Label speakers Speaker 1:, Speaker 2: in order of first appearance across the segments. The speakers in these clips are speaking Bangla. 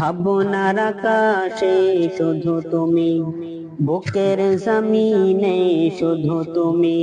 Speaker 1: ভাবনার আকাশে শুধু তুমি, বুকের জমিনে শুধু তুমি,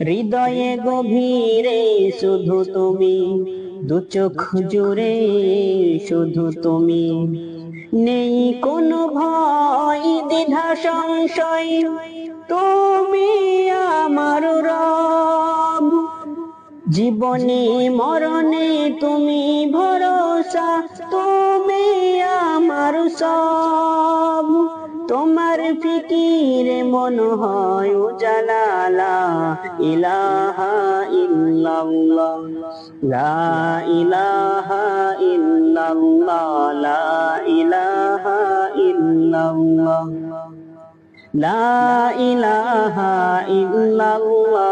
Speaker 1: হৃদয়ে গভীরে শুধু তুমি, দু চোখ জুড়ে শুধু তুমি। নেই কোনো ভয়, দ্বিধা, সংশয়, তুমি আমার রব। জীবনে, মরণে তুমি ভরসা, তুমি সব। তোমার ফিকিরে মন হয় উজালালা ইলাহা ইল্লাল্লাহ, লা ইলাহা ইল্লাল্লাহ ইলাহা ইল্লাল্লাহ, লা ইলাহা ইল্লাল্লাহ।